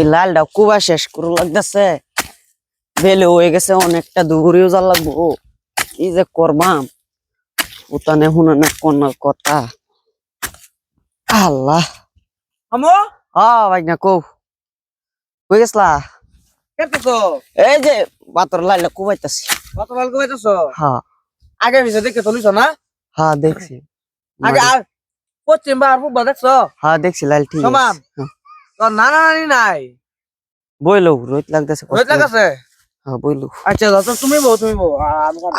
এই লালটা কুবা শেষ করে লাগতেছে। বেলে হয়ে গেছে অনেকটা দূরেও যা লাগবো। কি যে করবাম? উতানে হুনানে কোন কথা। আল্লাহ। আমো? হ ভাই না কৌ কই গেছলা? কেটেছো এই যে বাতর লাইলা কুবাইতাছি। কত ভালো কইতেছো হ্যাঁ। আগে পিছে দেখে চলিস না? হ্যাঁ দেখছি। আগে আর পশ্চিম বা আর পূর্ব দেখছ? হ্যাঁ দেখছি লাল ঠিক সমান। আছে। হ্যাঁ। তোর নানা নানি নাই? বইলো রোহিত লাগতেছে রোহিত লাগাছে হ্যাঁ বইলো। আচ্ছা দাদা তুমি বউ তুমি বউ। আর আমি কেন?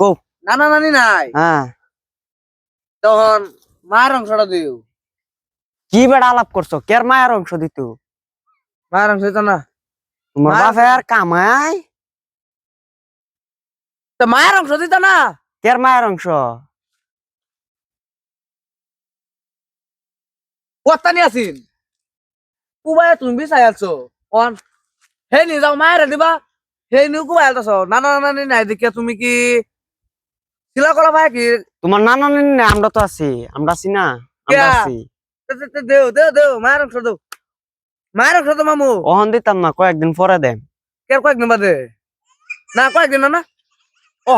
কৌ নানা নানি নাই? হ্যাঁ। তখন মায়ের অংশটা দিও। কি বেড়া আলাপ করছ? কের মায়ের অংশ দিত? মায়ের অংশ দিত না। তোমার বাপের কামাই? তো মায়ের অংশ দিত না? কের মায়ের অংশ? কথা নিয়ে আসিন। কুবাই তুমি বিচাই আছো? অন হে নি যাও মায়ের দিবা। হে নি কুবাই আলতাছ নানা নানি নাই দেখে তুমি কি শিলা কলা ভাই কি? তোমার নানা নানি না আমরা তো আছি। আমরা আছি না? আমরা? আছি। দে- দে- দে- দেও দেও দেও মায়ের অংশ দেও। মায়ের অংশ তো মামু। ওহন দিতাম না কয়েকদিন পরে দেম কে কয়েকদিন বাদে? না কয়েকদিন না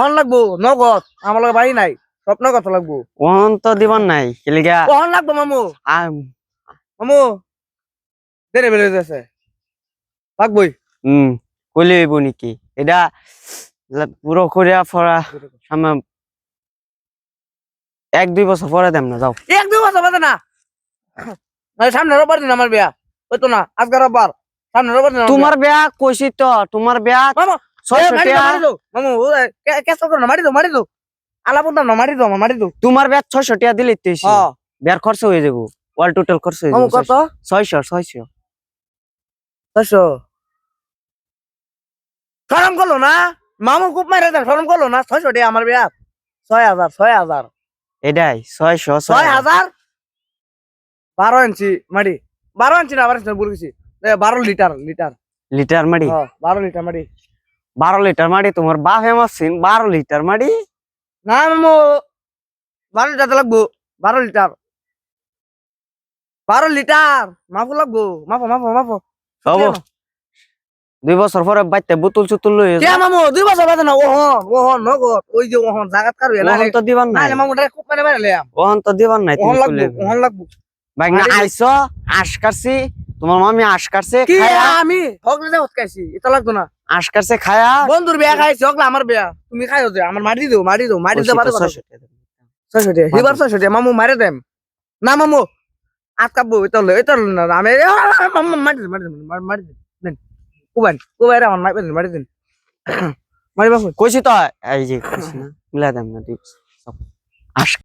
লাগবো নগদ। আমার লগে বাড়ি নাই স্বপ্ন কথা লাগবো। ওহন তো দিবার নাই কেলিগা। অহন লাগবো মামু। মামু। দেরে বেড়ে যাচ্ছে লাগবই হুম কইলে হইব নাকি? এটা পুরো করিয়া ফরা সামনে এক দুই বছর পরে দেম না যাও। এক দুই বছর বাদে না? মানে সামনে রোববার দিন আমার বিয়া। ওই তো না আজকে রোববার সামনে রোববার দিন আমার তোমার বিয়া। কইছি তো তোমার বিয়া আমার তোমার বিয়া ছয়শো টাকা দিলে বিয়ার খরচ হয়ে যাব। অল টোটাল খরচ হয়ে যাব। ছয়শো ছয়শো। ছয়শো সরম করল না? মামু খুব মারে দেন সরম করল না? ছয়শো টাকা আমার বিয়া ছয় হাজার ছয় হাজার। এটাই ছয়শো ছয় হাজার। বারো ইঞ্চি মাটি। বারো ইঞ্চি না বারো ইঞ্চি ভুল গেছি বারো লিটার লিটার। লিটার মাড়ি হ্যাঁ, বারো লিটার মাটি। বারো লিটার মাড়ি তোমার বাপ হেমাসিন বারো লিটার মাড়ি না মামু। বারো লিটার লাগবো বারো লিটার। বারো লিটার মাফো লাগবো। মাফো মাফো মাফো। হব। দুই বছর পরে বাইতে বোতল চুতুল লই কে মামু? দুই বছর বাদে না ওহন ওহন নগদ। ওই যে ওহন জাগাত কারু না ওহন তো দিবার নাই। না মামু খুব মানে লেয়াম ওহন তো দিবার নাই ওহন লাগবো ওহন লাগবো। ভাই না মারি দে। আইছো আশ তোমার মামি আশ খায়া। আমি? হকলে যা হতকাইছি এটা লাগতো না। আশ খায়া। বন্ধুর বিয়া খাইছি হকলে আমার বিয়া। তুমি খাইও যে আমার মারি দিও মারি দিও মারি দিও বাদে কথা ছয়শো টাকা দেব। ছয়শো টাকা হিবার ছয়শো টাকা মামু মারে দেম। না মামু আটকাবো বই তো লই তো না আমি মারি দিন মারি দিন মারি- দিন দেন কুবান কুবাই রে মারি দিন মারি দিন। মারি বাবু কইছি তো এই যে মিলা দেম না দুই সব।